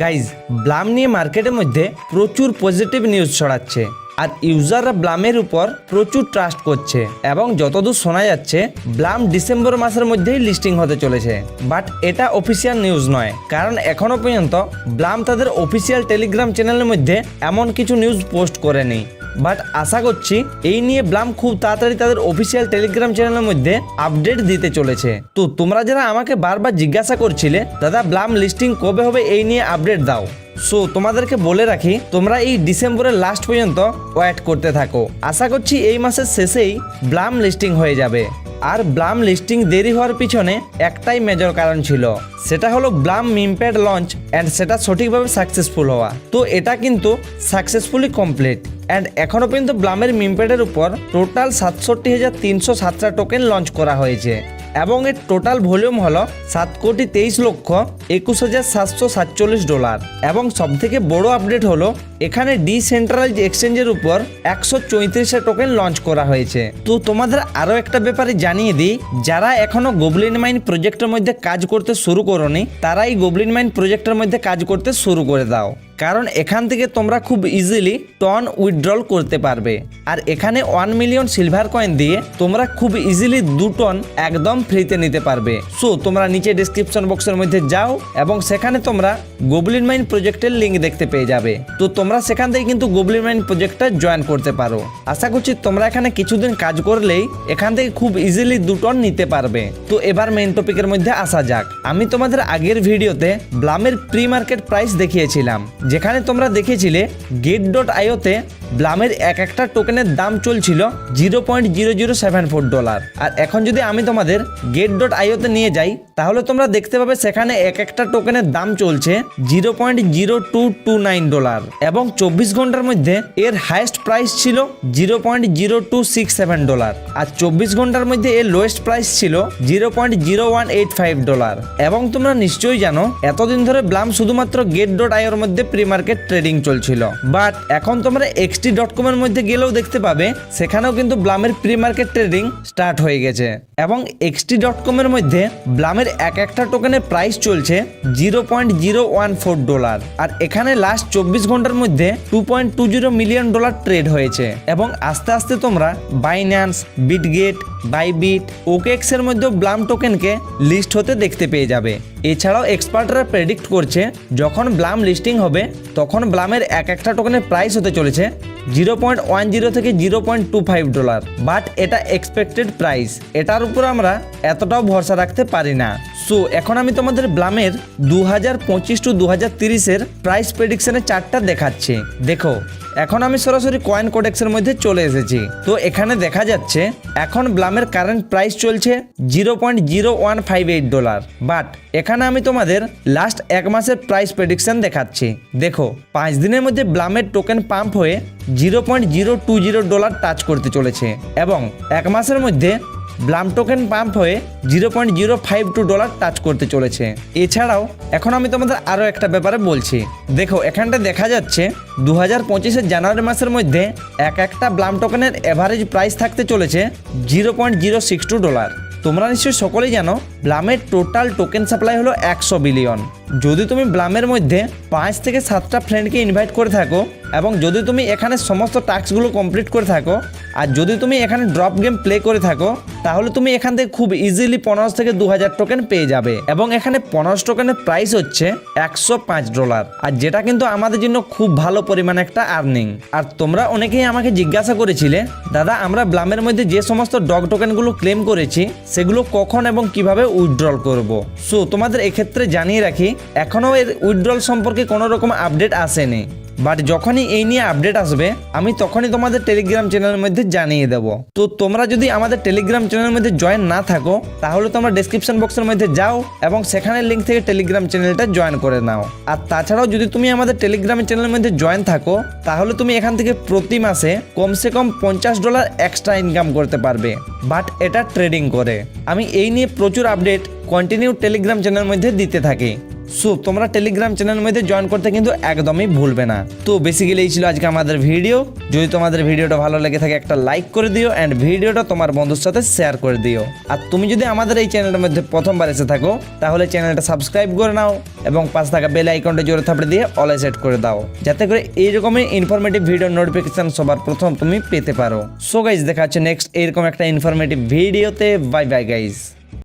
Guys Blum নিয়ে মার্কেটের মধ্যে প্রচুর পজিটিভ নিউজ ছড়াচ্ছে আর ইউজাররা ব্লামের উপর প্রচুর ট্রাস্ট করছে এবং যতদূর শোনা যাচ্ছে ব্লাম ডিসেম্বর মাসের মধ্যেই লিস্টিং হতে চলেছে। বাট এটা অফিসিয়াল নিউজ নয়, কারণ এখনও পর্যন্ত ব্লাম তাদের অফিসিয়াল টেলিগ্রাম চ্যানেলের মধ্যে এমন কিছু নিউজ পোস্ট করেনি। বাট আশা করছি এই নিয়ে ব্লাম খুব তাড়াতাড়ি তাদের অফিসিয়াল টেলিগ্রাম চ্যানেলের মধ্যে আপডেট দিতে চলেছে। তো তোমরা যারা আমাকে বারবার জিজ্ঞাসা করছিলে, দাদা ব্লাম লিস্টিং কবে হবে এই নিয়ে আপডেট দাও। সো তোমাদেরকে বলে রাখি, তোমরা এই ডিসেম্বরের লাস্ট পর্যন্ত ওয়েট করতে থাকো। আশা করছি এই মাসের শেষেই ব্লাম লিস্টিং হয়ে যাবে। আর ব্লাম লিস্টিং দেরি হওয়ার পিছনে একটাই মেজর কারণ ছিল, সেটা হলো ব্লাম মিমপ্যাড লঞ্চ অ্যান্ড সেটা সঠিকভাবে সাকসেসফুল হওয়া। তো এটা কিন্তু সাকসেসফুলি কমপ্লিট অ্যান্ড এখনও পর্যন্ত ব্লামের মিমপ্যাডের উপর টোটাল সাতষট্টি হাজার তিনশো সাতটা টোকেন লঞ্চ করা হয়েছে। এবং এর টোটাল ভলিউম হলো সাত কোটি তেইশ লক্ষ একুশ হাজার সাতশো সাতচল্লিশ ডলার। এবং সবথেকে বড় আপডেট হলো এখানে ডিসেন্ট্রালাইজ এক্সচেঞ্জের উপর একশো চৌত্রিশটা টোকেন লঞ্চ করা হয়েছে। তো তোমাদের আরও একটা ব্যাপারে জানিয়ে দিই, যারা এখনও গোবলিন মাইন প্রজেক্টের মধ্যে কাজ করতে শুরু করনি তারা এই গোবলিন মাইন প্রজেক্টের মধ্যে কাজ করতে শুরু করে দাও। কারণ এখান থেকে তোমরা খুব ইজিলি টন উইথড্রল করতে পারবে। আর এখানে ওয়ান মিলিয়ন সিলভার কয়েন দিয়ে তোমরা খুব ইজিলি দু টন একদম ফ্রিতে নিতে পারবে। সো তোমরা নিচে ডিসক্রিপশন বক্সের মধ্যে যাও এবং সেখানে তোমরা গোবলিন মাইন প্রজেক্টের লিঙ্ক দেখতে পেয়ে যাবে। তো তোমরা সেখান থেকে কিন্তু গোবলিন মাইন প্রজেক্টটা জয়েন করতে পারো। আশা করছি তোমরা এখানে কিছুদিন কাজ করলেই এখান থেকে খুব ইজিলি দু টন নিতে পারবে। তো এবার মেইন টপিকের মধ্যে আসা যাক। আমি তোমাদের আগের ভিডিওতে ব্লামের প্রি মার্কেট প্রাইস দেখিয়েছিলাম যেখানে তোমরা দেখেছিলে গেট ডট আইওতে ব্লামের এক একটা টোকেনের দাম চলছিল zero point zero zero seven four dollar আর এখন যদি আমি তোমাদের গেট ডট আইওতে নিয়ে যাই, তাহলে তোমরা দেখতে পাবে সেখানে এক একটা টোকেনের দাম চলছে zero point zero two two nine dollar এবং চব্বিশ ঘণ্টার মধ্যে এর হাইয়েস্ট প্রাইস ছিল zero point zero two six seven dollar আর চব্বিশ ঘণ্টার মধ্যে এর লোয়েস্ট প্রাইস ছিল zero point zero one eight five dollar এবং তোমরা নিশ্চয়ই জানো, এতদিন ধরে ব্লাম শুধুমাত্র গেট ডট আইওর মধ্যে প্রি মার্কেট ট্রেডিং চলছিল। বাট এখন তোমরা এক্সটি ডট কমের মধ্যে গেলেও দেখতে পাবে, সেখানেও কিন্তু ব্লামের প্রি মার্কেট ট্রেডিং স্টার্ট হয়ে গেছে। এবং এক্সটি ডট কমের মধ্যে ব্লামের এক একটা টোকেনের প্রাইস চলছে zero point zero one four dollar. আর এখানে লাস্ট চব্বিশ ঘণ্টার মধ্যে two point two zero million dollar trade হয়েছে। এবং আস্তে আস্তে তোমরা বাইন্যান্স বিটগেট বাইবিট ওকেক্স এর মধ্যে ব্লাম টোকেনকে লিস্ট হতে দেখতে পেয়ে যাবে। এছাড়াও এক্সপার্টরা প্রেডিক্ট করছে, যখন ব্লাম লিস্টিং হবে, তখন ব্লামের এক একটা টোকেনের প্রাইস হতে চলেছে জিরো পয়েন্ট ওয়ান জিরো থেকে zero point two five dollar. But এটা এক্সপেক্টেড প্রাইস এটার উপর আমরা এতটাও ভরসা রাখতে পারি না। সো এখন আমি তোমাদের ব্লামের দু হাজার পঁচিশ টু দু হাজার তিরিশের প্রাইস প্রেডিকশনের চার্টটা দেখাচ্ছি। দেখো এখন আমি সরাসরি কয়েন কোডেক্সের মধ্যে চলে এসেছি। তো এখানে দেখা যাচ্ছে, এখন ব্লামের কারেন্ট প্রাইস চলছে zero point zero one five eight dollar but এখানে আমি তোমাদের লাস্ট এক মাসের প্রাইস প্রেডিকশন দেখাচ্ছি। দেখো, পাঁচ দিনের মধ্যে ব্লামের টোকেন পাম্প হয়ে zero point zero two zero dollar touch করতে চলেছে। এবং এক মাসের মধ্যে ব্লাম টোকেন পাম্প হয়ে zero point zero five two dollar touch করতে চলেছে। এছাড়াও, এখন আমি তোমাদের আরও একটা ব্যাপারে বলছি। দেখো, এখানটা দেখা যাচ্ছে দু হাজার পঁচিশের জানুয়ারি মাসের মধ্যে এক একটা ব্লাম টোকেনের অ্যাভারেজ প্রাইস থাকতে চলেছে zero point zero six two dollar তোমরা নিশ্চয়ই সকলেই জানো ব্লামের টোটাল টোকেন সাপ্লাই হলো একশো বিলিয়ন যদি তুমি ব্লামের মধ্যে পাঁচ থেকে সাতটা ফ্রেন্ডকে ইনভাইট করে থাকো এবং যদি তুমি এখানে সমস্ত টাস্কগুলো কমপ্লিট করে থাকো, আর যদি তুমি এখানে ড্রপ গেম প্লে করে থাকো, তাহলে তুমি এখান থেকে খুব ইজিলি পনেরো থেকে দু হাজার টোকেন পেয়ে যাবে। এবং এখানে পনেরো টোকেনের প্রাইস হচ্ছে একশো পাঁচ ডলার আর যেটা কিন্তু আমাদের জন্য খুব ভালো পরিমাণে একটা আর্নিং আর তোমরা অনেকেই আমাকে জিজ্ঞাসা করেছিলে, দাদা, আমরা ব্লামের মধ্যে যে সমস্ত ডগ টোকেনগুলো ক্লেম করেছি, সেগুলো কখন এবং কীভাবে উইথড্রল করব? সো তোমাদের এক্ষেত্রে জানিয়ে রাখি এখনও এর উইথড্রল সম্পর্কে কোনো রকম আপডেট আসেনি। বাট যখনই এই নিয়ে আপডেট আসবে, আমি তখনই তোমাদের টেলিগ্রাম চ্যানেলের মধ্যে জানিয়ে দেব। তো তোমরা যদি আমাদের টেলিগ্রাম চ্যানেলের মধ্যে জয়েন না থাকো, তাহলে তোমরা ডেসক্রিপশন বক্সের মধ্যে যাও এবং সেখানের লিঙ্ক থেকে টেলিগ্রাম চ্যানেলটা জয়েন করে নাও। আর তাছাড়াও যদি তুমি আমাদের টেলিগ্রাম চ্যানেলের মধ্যে জয়েন থাকো, তাহলে তুমি এখান থেকে প্রতি মাসে কমসে কম পঞ্চাশ ডলার এক্সট্রা ইনকাম করতে পারবে। বাট এটা ট্রেডিং করে। আমি এই নিয়ে প্রচুর আপডেট কন্টিনিউ টেলিগ্রাম চ্যানেলের মধ্যে দিতে থাকি। সো, তোমরা টেলিগ্রাম চ্যানেলের মধ্যে জয়েন করতে কিন্তু একদমই ভুলবে না। তো বেসিক্যালি এই ছিল আজকে আমাদের ভিডিও যদি তোমাদের ভিডিওটা ভালো লেগে থাকে, একটা লাইক করে দিও অ্যান্ড ভিডিওটা তোমার বন্ধুর সাথে শেয়ার করে দিও। আর তুমি যদি আমাদের এই চ্যানেলের মধ্যে প্রথমবার এসে থাকো, তাহলে চ্যানেলটা সাবস্ক্রাইব করে নাও এবং পাশে থাকা বেল আইকনটা জোরে থাপড়ে দিয়ে অলে সেট করে দাও। যাতে করে এইরকমই ইনফরমেটিভ ভিডিও নোটিফিকেশন সবার প্রথম তুমি পেতে পারো। সো গাইজ দেখা হচ্ছে নেক্সট এরকম একটা ইনফরমেটিভ ভিডিওতে বাই বাই গাইজ